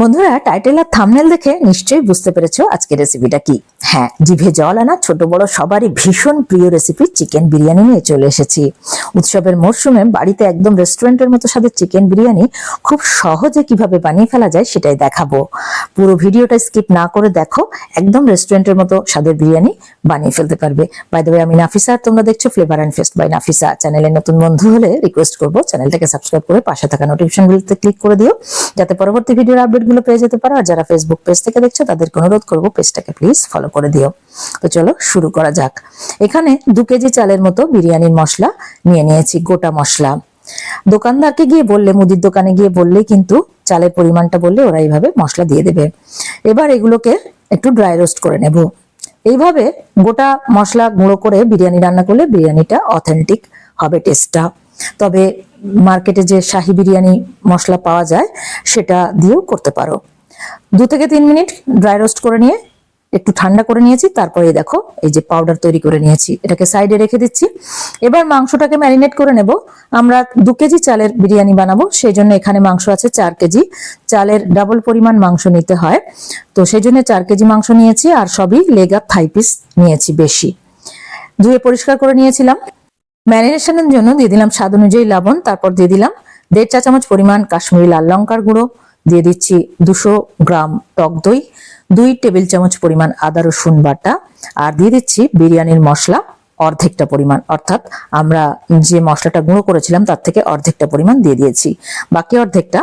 বন্ধুরা টাইটেল আর থামনেল দেখে নিশ্চয়ই বুঝতে পেরেছ আজকের রেসিপিটা কি। হ্যাঁ জিভে জল আনা ছোট বড় সবারই ভীষণ প্রিয় রেসিপি চিকেন বিরিয়ানি নিয়ে চলে এসেছি। উৎসবের মরশুমে বাড়িতে একদম রেস্টুরেন্টের মতো স্বাদের চিকেন বিরিয়ানি খুব সহজে কীভাবে বানিয়ে ফেলা যায় সেটাই দেখাবো। পুরো ভিডিওটা স্কিপ না করে দেখো, একদম রেস্টুরেন্টের মতো স্বাদের বিরিয়ানি বানিয়ে ফেলতে পারবে। বাই দ্য আমি নাফিসা তোমরা দেখছ flavour and fest by Nafisa. চ্যানেলের নতুন বন্ধু হলে রিকোয়েস্ট করব চ্যানেলটাকে সাবস্ক্রাইব করে পাশে থাকা নোটিফিকেশনগুলোতে ক্লিক করে দিও, যাতে পরবর্তী ভিডিওর আপডেটগুলো পেয়ে যেতে পারো। আর যারা ফেসবুক পেজ থেকে দেখছ, তাদেরকে অনুরোধ করব পেজটাকে প্লিজ ফলো করে দিও। তো চলো শুরু করা যাক। এখানে দু কেজি চালের মতো বিরিয়ানির মশলা নিয়ে নিয়েছি, গোটা মশলা। দোকানদারকে গিয়ে বললে, মুদির দোকানে গিয়ে বললে কিন্তু চালের পরিমাণটা বললে ওরা এইভাবে মশলা দিয়ে দেবে। এবার এগুলোকে একটু ড্রাই রোস্ট করে নেব। এইভাবে গোটা মশলা গুঁড়ো করে বিরিয়ানি রান্না করলে বিরিয়ানিটা অথেন্টিক হবে টেস্টটা তবে মার্কেটে যে শাহি বিরিয়ানি মশলা পাওয়া যায়, সেটা দিয়েও করতে পারো। দু থেকে তিন মিনিট ড্রাই রোস্ট করে নিয়ে, একটু ঠান্ডা করে নিয়েছি, তারপরে দেখো এই যে পাউডার তৈরি করে নিয়েছি, এটাকে সাইডে রেখে দিচ্ছি। এবার মাংসটাকে ম্যারিনেট করে নেব। আমরা দু কেজি চালের বিরিয়ানি বানাবো, সেই জন্য এখানে মাংস আছে চার কেজি। চালের ডাবল পরিমাণ মাংস নিতে হয়, তো সেই জন্য চার কেজি মাংস নিয়েছি, আর সবই লেগ থাই পিস নিয়েছি বেশি। ধুয়ে পরিষ্কার করে নিয়েছিলাম। ম্যারিনেশনের জন্য দিয়ে দিলাম স্বাদ অনুযায়ী লবণ, তারপর দিয়ে দিলাম দেড় চা চামচ পরিমাণ কাশ্মীরি লাল লঙ্কার গুঁড়ো, দিয়ে দিচ্ছি দুশো গ্রাম টক দই, দুই টেবিল চামচ পরিমাণ আদা রসুন বাটা, আর দিয়ে দিচ্ছি বিরিয়ানির মশলা অর্ধেকটা পরিমাণ। অর্থাৎ আমরা যে মশলাটা গুঁড়ো করেছিলাম তার থেকে অর্ধেকটা পরিমাণ দিয়ে দিয়েছি। বাকি অর্ধেকটা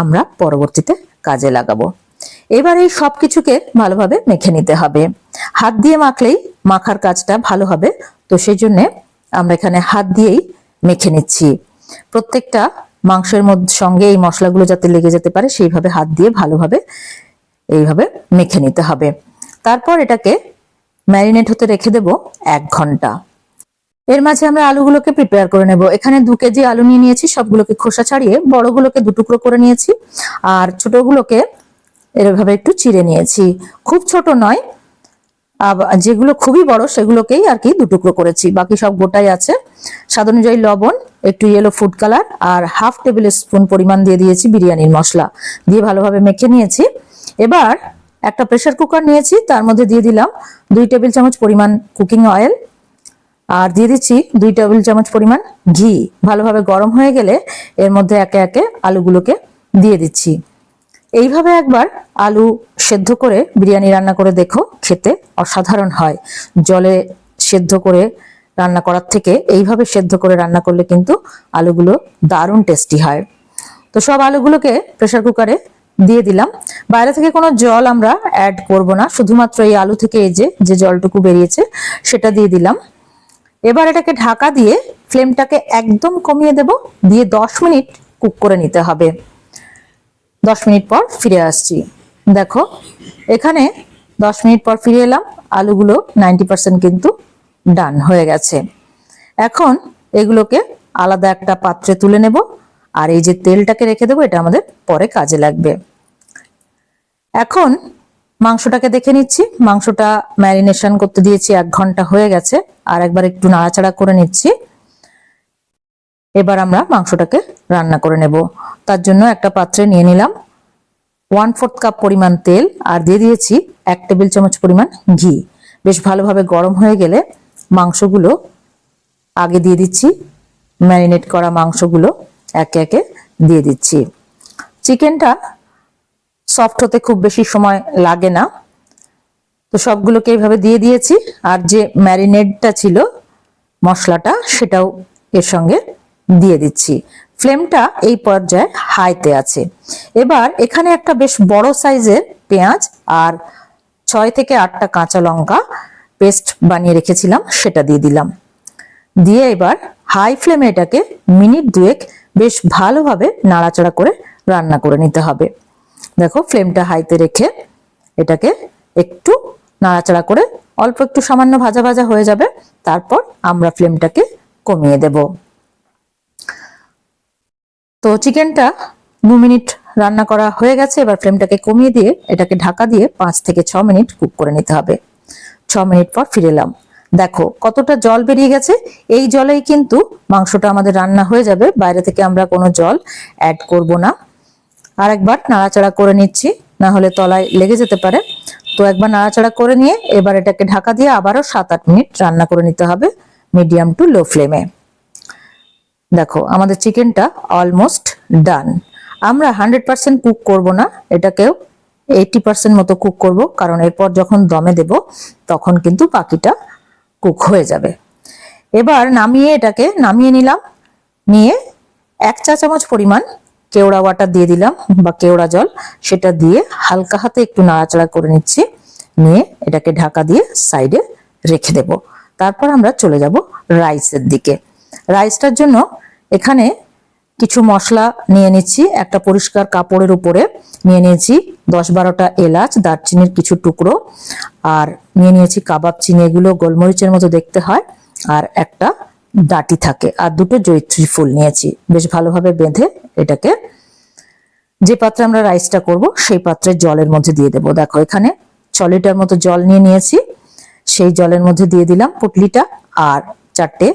আমরা পরবর্তীতে কাজে লাগাবো। এবার এই সব কিছুকে ভালোভাবে মেখে নিতে হবে। হাত দিয়ে মাখলেই মাখার কাজটা ভালো হবে। তো সেই জন্য আমরা এখানে হাত দিয়েই মেখে নিচ্ছি। প্রত্যেকটা মাংসের মধ্যে সঙ্গে এই মশলাগুলো যাতে লেগে যেতে পারে, সেইভাবে হাত দিয়ে ভালোভাবে এইভাবে মেখে নিতে হবে। তারপর এটাকে ম্যারিনেট হতে রেখে দেব এক ঘণ্টা। এর মাঝে আমরা আলুগুলোকে প্রিপেয়ার করে নেব। এখানে দু কেজি আলু নিয়ে নিয়েছি, সবগুলোকে খোসা ছাড়িয়ে বড়গুলোকে দু টুকরো করে নিয়েছি, আর ছোটগুলোকে এভাবে একটু চিড়ে নিয়েছি। খুব ছোট নয় যেগুলো খুবই বড়, সেগুলোকেই আর কি দু টুকরো করেছি। বাকি সব গোটাই আছে। স্বাদ অনুযায়ী লবণ, একটু ইয়েলো ফুড কালার আর হাফ টেবিল স্পুন পরিমাণ দিয়ে দিয়েছি বিরিয়ানির মশলা। দিয়ে ভালোভাবে মেখে নিয়েছি। এবার একটা প্রেশার কুকার নিয়েছি, তার মধ্যে দিয়ে দিলাম দুই টেবিল চামচ পরিমাণ কুকিং অয়েল আর দিয়ে দিচ্ছি দুই টেবিল চামচ পরিমাণ ঘি। ভালোভাবে গরম হয়ে গেলে এর মধ্যে একে একে আলুগুলোকে দিয়ে দিচ্ছি। এইভাবে একবার আলু সেদ্ধ করে বিরিয়ানি রান্না করে দেখো, খেতে অসাধারণ হয়। জলে সেদ্ধ করে রান্না করার থেকে এইভাবে সেদ্ধ করে রান্না করলে কিন্তু আলুগুলো দারুণ টেস্টি হয়। তো সব আলুগুলোকে প্রেসার কুকারে দিয়ে দিলাম। বাইরে থেকে কোনো জল আমরা অ্যাড করব না, শুধুমাত্র এই আলু থেকে এই যে যে জলটুকু বেরিয়েছে সেটা দিয়ে দিলাম। এবার এটাকে ঢাকা দিয়ে ফ্লেমটাকে একদম কমিয়ে দেব, দিয়ে দশ মিনিট কুক করে নিতে হবে। দশ মিনিট পর ফিরে আসছি। দেখো, এখানে দশ মিনিট পর ফিরে এলাম, আলুগুলো নাইনটি পার্সেন্ট কিন্তু ডান হয়ে গেছে। এখন এগুলোকে আলাদা একটা পাত্রে তুলে নেব, আর এই যে তেলটাকে রেখে দেবো, এটা আমাদের পরে কাজে লাগবে। এখন মাংসটাকে দেখে নিচ্ছি। মাংসটা ম্যারিনেশন করতে দিয়েছি, এক ঘণ্টা হয়ে গেছে, আর একবার একটু নাড়াচাড়া করে নিচ্ছি। এবার আমরা মাংসটাকে রান্না করে নেব। তার জন্য একটা পাত্রে নিয়ে নিলাম। ওয়ান ফোর্থ কাপ পরিমাণ তেল আর দিয়ে দিয়েছি এক টেবিল চামচ পরিমাণ ঘি। বেশ ভালোভাবে গরম হয়ে গেলে মাংসগুলো আগে দিয়ে দিচ্ছি। ম্যারিনেট করা মাংসগুলো একে একে দিয়ে দিচ্ছি। চিকেনটা সফট হতে খুব বেশি সময় লাগে না। তো সবগুলোকে এইভাবে দিয়ে দিয়েছি আর যে ম্যারিনেটটা ছিল মশলাটা সেটাও এর সঙ্গে দিয়ে দিচ্ছি। ফ্লেমটা এই পর্যায়ে হাইতে আছে। এবার এখানে একটা বেশ বড় সাইজের পেঁয়াজ আর ছয় থেকে আটটা কাঁচা লঙ্কা পেস্ট বানিয়ে রেখেছিলাম, সেটা দিয়ে দিলাম। দিয়ে এবার হাই ফ্লেমে এটাকে মিনিট দুয়েক বেশ ভালোভাবে নাড়াচাড়া করে রান্না করে নিতে হবে। দেখো, ফ্লেমটা হাইতে রেখে এটাকে একটু নাড়াচাড়া করে অল্প একটু সামান্য ভাজা ভাজা হয়ে যাবে, তারপর আমরা ফ্লেমটাকে কমিয়ে দেব। তো চিকেনটা দু মিনিট রান্না করা হয়ে গেছে, এবার ফ্লেমটাকে কমিয়ে দিয়ে এটাকে ঢাকা দিয়ে পাঁচ থেকে ছ মিনিট কুক করে নিতে হবে। ছ মিনিট পর ফিরে এলাম। দেখো কতটা জল বেরিয়ে গেছে, এই জলেই কিন্তু মাংসটা আমাদের রান্না হয়ে যাবে। বাইরে থেকে আমরা কোনো জল অ্যাড করব না। আর একবার নাড়াচাড়া করে নিচ্ছি, না হলে তলায় লেগে যেতে পারে। তো একবার নাড়াচাড়া করে নিয়ে এবার এটাকে ঢাকা দিয়ে আবারও সাত আট মিনিট রান্না করে নিতে হবে, মিডিয়াম টু লো ফ্লেমে। দেখো, আমাদের চিকেনটা অলমোস্ট ডান আমরা হান্ড্রেড পার্সেন্ট কুক করব না, এটাকেও এইটি পার্সেন্ট মতো কুক করব, কারণ এরপর যখন দমে দেব, তখন কিন্তু বাকিটা কুক হয়ে যাবে। এবার নামিয়ে এটাকে নামিয়ে নিলাম, নিয়ে এক চা চামচ পরিমাণ কেওড়া ওয়াটার দিয়ে দিলাম, বা কেওড়া জল, সেটা দিয়ে হালকা হাতে একটু নাড়াচাড়া করে নিচ্ছি, নিয়ে এটাকে ঢাকা দিয়ে সাইডে রেখে দেব। তারপর আমরা চলে যাব রাইসের দিকে। রাইসটার জন্য এখানে কিছু মশলা নিয়ে নিচ্ছি। একটা পরিষ্কার কাপড়ের উপরে নিয়ে নিয়েছি। দশ বারোটা এলাচ, দারচিনির কিছু টুকরো আর নিয়ে নিয়েছি কাবাব চিনি। এগুলো গোলমরিচের মতো দেখতে হয় আর একটা ডাটি থাকে আর দুটো জৈত্রী ফুল নিয়েছি। বেশ ভালোভাবে বেঁধে এটাকে যে পাত্রে আমরা রাইসটা করব সেই পাত্রে জলের মধ্যে দিয়ে দেবো। দেখো, এখানে ছ লিটার মতো জল নিয়ে নিয়েছি। সেই জলের মধ্যে দিয়ে দিলাম পুটলিটা আর চারটে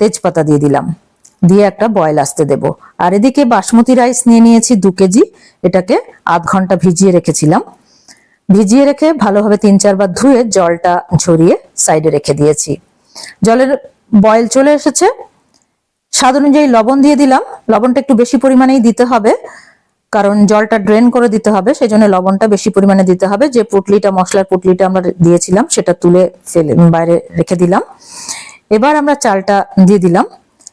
তেজপাতা দিয়ে দিলাম। দিয়ে একটা বয়েল আসতে দেব। আর এদিকে বাসমতি রাইস নিয়ে নিয়েছি দু কেজি। এটাকে আধ ঘণ্টা ভিজিয়ে রেখেছিলাম। ভিজিয়ে রেখে ভালোভাবে তিন চারবার ধুয়ে জলটা ঝরিয়ে সাইডে রেখে দিয়েছি। জলের বয়েল চলে এসেছে। স্বাদ অনুযায়ী লবণ দিয়ে দিলাম। লবণটা একটু বেশি পরিমাণেই দিতে হবে, কারণ জলটা ড্রেন করে দিতে হবে সেই জন্য লবণটা বেশি পরিমাণে দিতে হবে। যে পুটলিটা, মশলার পুটলিটা আমরা দিয়েছিলাম, সেটা তুলে ফেলে, বাইরে রেখে দিলাম। এবার আমরা চালটা দিয়ে দিলাম।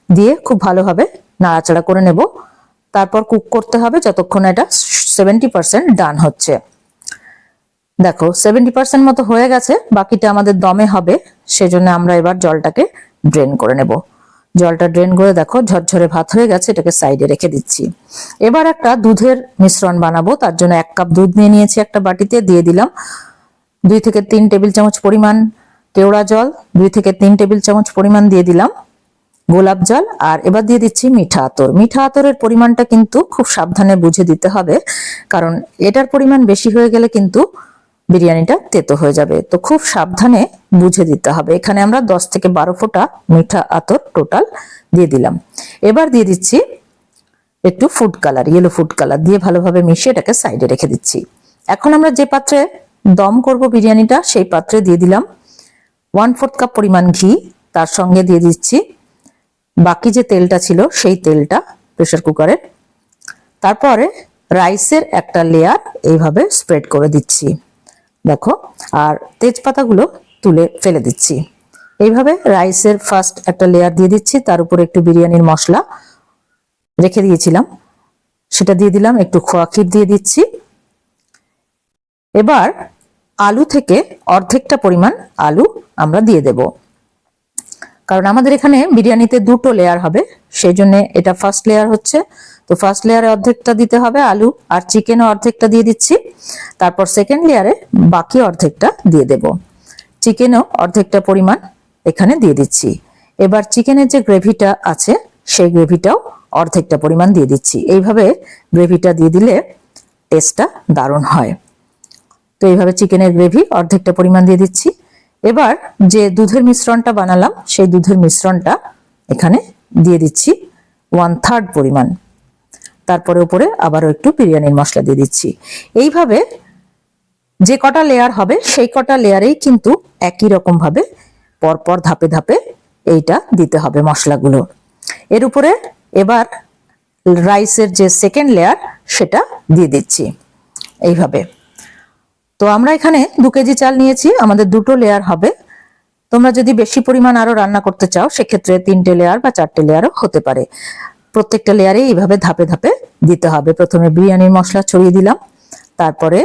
দিয়ে খুব ভালোভাবে নাড়াচাড়া করে নেব। তারপর কুক করতে হবে যতক্ষণ এটা সেভেন্টি পার্সেন্ট ডান হচ্ছে। দেখো সেভেন্টি পার্সেন্ট মতো হয়ে গেছে, বাকিটা আমাদের দমে হবে, সেজন্য আমরা এবার জলটাকে ড্রেন করে নেব। জলটা ড্রেন করে দেখো, ঝরঝরে ভাত হয়ে গেছে, এটাকে সাইডে রেখে দিচ্ছি। এবার একটা দুধের মিশ্রণ বানাবো, তার জন্য এক কাপ দুধ নিয়ে নিয়েছি একটা বাটিতে, দিয়ে দিলাম দুই থেকে তিন টেবিল চামচ পরিমাণ কেওড়া জল, দুই থেকে তিন টেবিল চামচ পরিমাণ দিয়ে দিলাম। গোলাপ জল, আর এবার দিয়ে দিচ্ছি মিঠা আতর। মিঠা আতরের পরিমাণটা কিন্তু খুব সাবধানে বুঝে দিতে হবে, কারণ এটার পরিমাণ বেশি হয়ে গেলে কিন্তু বিরিয়ানিটা তেতো হয়ে যাবে। তো খুব সাবধানে বুঝে দিতে হবে। এখানে আমরা দশ থেকে বারো ফোঁটা মিঠা আতর টোটাল দিয়ে দিলাম। এবার দিয়ে দিচ্ছি একটু food colour yellow food colour দিয়ে ভালোভাবে মিশিয়ে এটাকে সাইডে রেখে দিচ্ছি। এখন আমরা যে পাত্রে দম করব বিরিয়ানিটা, সেই পাত্রে দিয়ে দিলাম ওয়ান ফোর্থ কাপ পরিমাণ ঘি। তার সঙ্গে দিয়ে দিচ্ছি বাকি যে তেলটা ছিল, সেই তেলটা প্রেসার কুকারে তারপরে রাইসের একটা লেয়ার এইভাবে স্প্রেড করে দিচ্ছি। দেখো, আর তেজপাতাগুলো তুলে ফেলে দিচ্ছি। এইভাবে রাইসের ফার্স্ট একটা লেয়ার দিয়ে দিচ্ছি, তার উপরে একটু বিরিয়ানির মশলা রেখে দিয়েছিলাম। সেটা দিয়ে দিলাম, একটু খোয়া ক্ষীর দিয়ে দিচ্ছি। এবার আলু থেকে অর্ধেকটা পরিমাণ আলু আমরা দিয়ে দেব। কারণ আমাদের এখানে বিরিয়ানিতে দুটো লেয়ার হবে সেই জন্য এটা ফার্স্ট লেয়ার হচ্ছে। তো ফার্স্ট লেয়ারে অর্ধেকটা দিতে হবে আলু, আর চিকেন অর্ধেকটা দিয়ে দিচ্ছি। তারপর সেকেন্ড লেয়ারে বাকি অর্ধেকটা দিয়ে দেব। চিকেনও অর্ধেকটা পরিমাণ এখানে দিয়ে দিচ্ছি। এবার চিকেনের যে গ্রেভিটা আছে, সেই গ্রেভিটাও অর্ধেকটা পরিমাণ দিয়ে দিচ্ছি। এইভাবে গ্রেভিটা দিয়ে দিলে টেস্টটা দারুণ হয়। তো এইভাবে চিকেনের গ্রেভি অর্ধেকটা পরিমাণ দিয়ে দিচ্ছি। এবার যে দুধের মিশ্রণটা বানালাম, সেই দুধের মিশ্রণটা এখানে দিয়ে দিচ্ছি ওয়ান থার্ড পরিমাণ। তারপরে উপরে আবারও একটু বিরিয়ানির মশলা দিয়ে দিচ্ছি। এইভাবে যে কটা লেয়ার হবে, সেই কটা লেয়ারেই কিন্তু একই রকম ভাবে পরপর ধাপে ধাপে এইটা দিতে হবে মশলাগুলো। এর উপরে এবার রাইসের যে সেকেন্ড লেয়ার সেটা দিয়ে দিচ্ছি। এইভাবে। তো আমরা এখানে দু কেজি চাল নিয়েছি, আমাদের দুটো লেয়ার হবে। তোমরা যদি বেশি পরিমাণ আরও রান্না করতে চাও, সেক্ষেত্রে তিনটে লেয়ার বা চারটে লেয়ারও হতে পারে। প্রত্যেকটা লেয়ারে এইভাবে ধাপে ধাপে দিতে হবে। প্রথমে বিরিয়ানির মশলা ছড়িয়ে দিলাম, তারপরে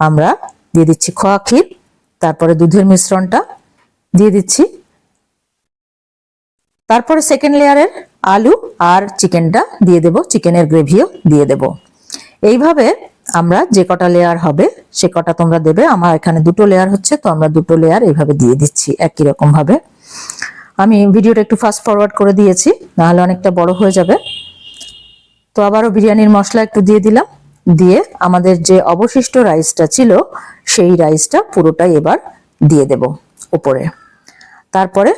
আমরা দিয়ে দিচ্ছি খোয়া ক্ষীর, তারপরে দুধের মিশ্রণটা দিয়ে দিচ্ছি। তারপরে সেকেন্ড লেয়ারের আলু আর চিকেনটা দিয়ে দেব চিকেনের গ্রেভিও দিয়ে দেব। এইভাবে আমরা যে কটা লেয়ার হবে, সে কটা তোমরা দেবে। আমার এখানে দুটো লেয়ার হচ্ছে, তো আমরা দুটো লেয়ার এইভাবে দিয়ে দিচ্ছি, একই রকম ভাবে আমি ভিডিওটা একটু ফাস্ট ফরওয়ার্ড করে দিয়েছি, নাহলে অনেকটা বড় হয়ে যাবে। তো আবারও বিরিয়ানির মশলা একটু দিয়ে দিলাম। দিয়ে আমাদের যে অবশিষ্ট রাইসটা ছিল, সেই রাইসটা পুরোটাই এবার দিয়ে দেব উপরে। তারপরে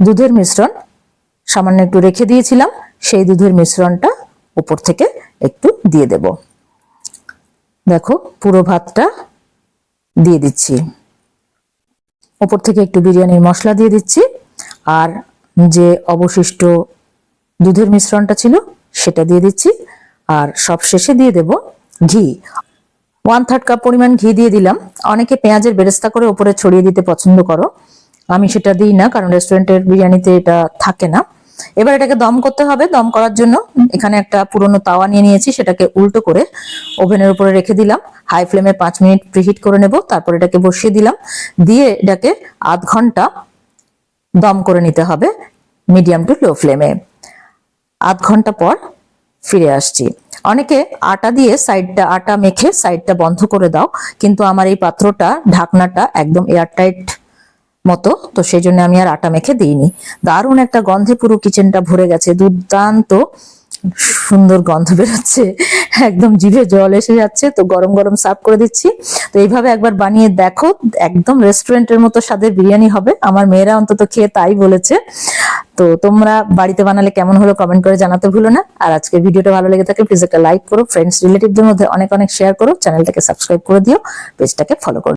দুধের মিশ্রণ সামান্য একটু রেখে দিয়েছিলাম, সেই দুধের মিশ্রণটা উপর থেকে একটু দিয়ে দেব। দেখো, পুরো ভাতটা দিয়ে দিচ্ছি। ওপর থেকে একটু বিরিয়ানির মশলা দিয়ে দিচ্ছি। আর যে অবশিষ্ট দুধের মিশ্রণটা ছিল, সেটা দিয়ে দিচ্ছি। আর সব শেষে দিয়ে দেব ঘি। ওয়ান থার্ড কাপ পরিমাণ ঘি দিয়ে দিলাম। অনেকে পেঁয়াজের বেরেস্তা করে ওপরে ছড়িয়ে দিতে পছন্দ করো। আমি সেটা দিই না, কারণ রেস্টুরেন্টের বিরিয়ানিতে এটা থাকে না। এবার এটাকে দম করতে হবে। দম করার জন্য এখানে একটা পুরনো তাওয়া নিয়ে নিয়েছি, সেটাকে উল্টো করে ওভেনের উপরে রেখে দিলাম। হাই ফ্লেমে পাঁচ মিনিট প্রিহিট করে নেব, তারপর এটাকে বসিয়ে দিলাম। দিয়ে এটাকে আধ ঘণ্টা দম করে নিতে হবে, মিডিয়াম টু লো ফ্লেমে। আধ ঘণ্টা পর ফিরে আসছি। অনেকে আটা দিয়ে সাইডটা, আটা মেখে সাইডটা বন্ধ করে দাও, কিন্তু আমার এই পাত্রটা, ঢাকনাটা একদম এয়ারটাইট মতো, তো সেই জন্য আমি আর আটা মেখে দিইনি। দারুণ একটা গন্ধে পুরো কিচেনটা ভরে গেছে, দুর্দান্ত সুন্দর গন্ধ বেরোচ্ছে, একদম জিভে জল এসে যাচ্ছে, তো গরম গরম সার্ভ করে দিচ্ছি। তো এইভাবে একবার বানিয়ে দেখো, একদম রেস্টুরেন্টের মতো স্বাদের বিরিয়ানি হবে, আমার মেয়েরা অন্তত খেয়ে তাই বলেছে। তো তোমরা বাড়িতে বানালে কেমন হলো কমেন্ট করে জানাতে ভুলো না, আর আজকে ভিডিওটা ভালো লেগে থাকে প্লিজ একটা লাইক করো ফ্রেন্ডস রিলেটিভদের মধ্যে অনেক অনেক শেয়ার করো চ্যানেলটাকে সাবস্ক্রাইব করে দিও পেজটাকে ফলো করো।